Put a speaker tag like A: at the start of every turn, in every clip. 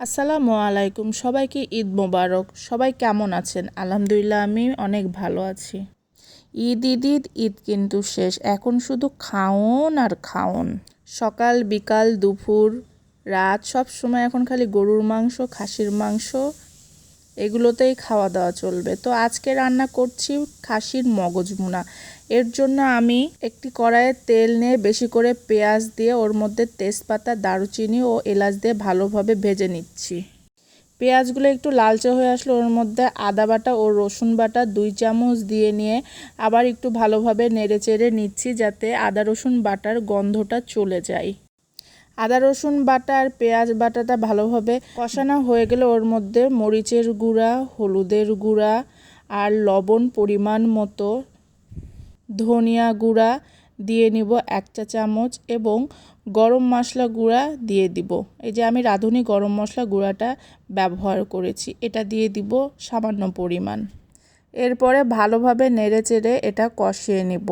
A: আসসালামু আলাইকুম, সবাইকে ঈদ মোবারক। সবাই কেমন আছেন? আলহামদুলিল্লাহ, আমি অনেক ভালো আছি। ঈদ ঈদ ঈদ ঈদ কিন্তু শেষ। এখন শুধু খাওন আর খাওন। সকাল, বিকাল, দুপুর, রাত সব সময় এখন খালি গরুর মাংস, খাসির মাংস এগুলোতেই খাওয়া দাওয়া চলবে। তো আজকে রান্না করছি খাসির মগজ ভুনা। এর জন্য আমি একটি কড়াইয়ে তেল নিয়ে বেশি করে পেঁয়াজ দিয়ে ওর মধ্যে তেজপাতা, দারুচিনি ও এলাচ দিয়ে ভালোভাবে ভেজে নিচ্ছি। পেঁয়াজগুলো একটু লালচে হয়ে আসলে ওর মধ্যে আদা বাটা ও রসুন বাটা দুই চামচ দিয়ে নিয়ে আবার একটু ভালোভাবে নেড়ে চেড়ে নিচ্ছি যাতে আদা রসুন বাটার গন্ধটা চলে যায়। আদা, রসুন বাটা আর পেঁয়াজ বাটাটা ভালোভাবে কষানো হয়ে গেলে ওর মধ্যে মরিচের গুঁড়া, হলুদের গুঁড়া আর লবণ পরিমাণ মতো ধনিয়া গুঁড়া দিয়ে নিব এক চা চামচ এবং গরম মশলা গুঁড়া দিয়ে দিব। এই যে আমি রাঁধুনি গরম মশলা গুঁড়াটা ব্যবহার করেছি, এটা দিয়ে দিব সামান্য পরিমাণ। এরপরে ভালোভাবে নেড়ে চেড়ে এটা কষিয়ে নিব।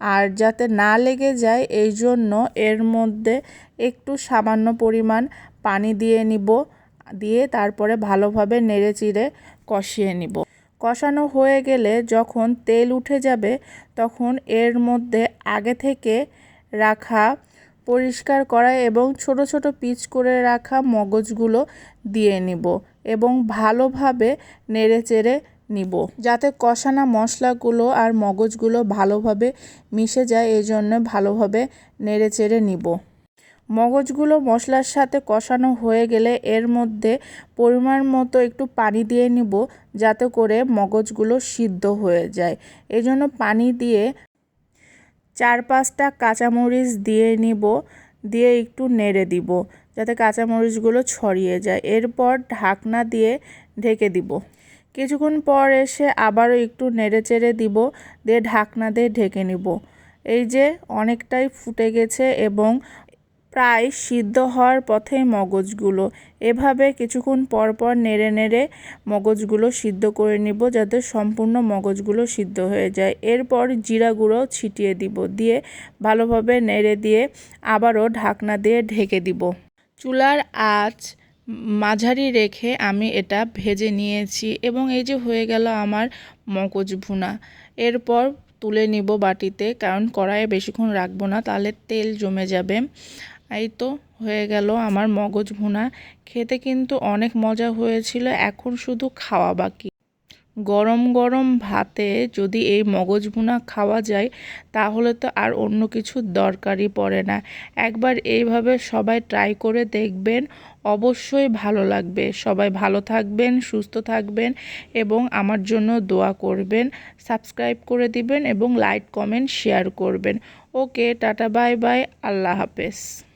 A: আর যাতে না লেগে যায়, এই জন্য এর মধ্যে একটু সামান্য পরিমাণ পানি দিয়ে নিব, দিয়ে তারপরে ভালোভাবে নেড়ে চিড়ে কষিয়ে নিব। কষানো হয়ে গেলে যখন তেল উঠে যাবে, তখন এর মধ্যে আগে থেকে রাখা, পরিষ্কার করা এবং ছোট ছোট পিচ করে রাখা মগজগুলো দিয়ে নিব এবং ভালোভাবে নেড়ে চেড়ে নিব। যাতে কষানো মশলাগুলো আর মগজগুলো ভালোভাবে মিশে যায়, এই জন্য ভালোভাবে নেড়ে চেড়ে নিব। মগজগুলো মশলার সাথে কষানো হয়ে গেলে এর মধ্যে পরিমাণ মতো একটু পানি দিয়ে নিব, যাতে করে মগজগুলো সিদ্ধ হয়ে যায়। এই জন্য পানি দিয়ে চার পাঁচটা কাঁচামরিচ দিয়ে নিব, দিয়ে একটু নেড়ে দিব, যাতে কাঁচামরিচগুলো ছড়িয়ে যায়। এরপর ঢাকনা দিয়ে ঢেকে দিব। কিছুক্ষণ পর এসে আবারও একটু নেড়ে চেড়ে দিব, দিয়ে ঢাকনা দিয়ে ঢেকে নিব। এই যে অনেকটাই ফুটে গেছে এবং প্রায় সিদ্ধ হওয়ার পথে মগজগুলো। এভাবে কিছুক্ষণ পর পর নেড়ে নেড়ে মগজগুলো সিদ্ধ করে নিব যাতে সম্পূর্ণ মগজগুলো সিদ্ধ হয়ে যায়। এরপর জিরা গুঁড়ো ছিটিয়ে দিব, দিয়ে ভালোভাবে নেড়ে দিয়ে আবারও ঢাকনা দিয়ে ঢেকে দিব। চুলার আঁচ মাঝারি রেখে আমি এটা ভেজে নিয়েছি এবং এই যে হয়ে গেল আমার মগজ ভুনা। এরপর তুলে নিব বাটিতে, কারণ কড়াইয়ে বেশিক্ষণ রাখব না, তাহলে তেল জমে যাবে। এই তো হয়ে গেল আমার মগজ ভুনা। খেতে কিন্তু অনেক মজা হয়েছিল, এখন শুধু খাওয়া বাকি। গরম গরম ভাতে যদি এই মগজ ভুনা খাওয়া যায়, তাহলে তো আর অন্য কিছু দরকারই পড়ে না। একবার এইভাবে সবাই ট্রাই করে দেখবেন, অবশ্যই ভালো লাগবে। সবাই ভালো থাকবেন, সুস্থ থাকবেন এবং আমার জন্য দোয়া করবেন সাবস্ক্রাইব করে দিবেন এবং লাইক কমেন্ট শেয়ার করবেন। Okay ta ta bye bye আল্লাহ হাফেজ।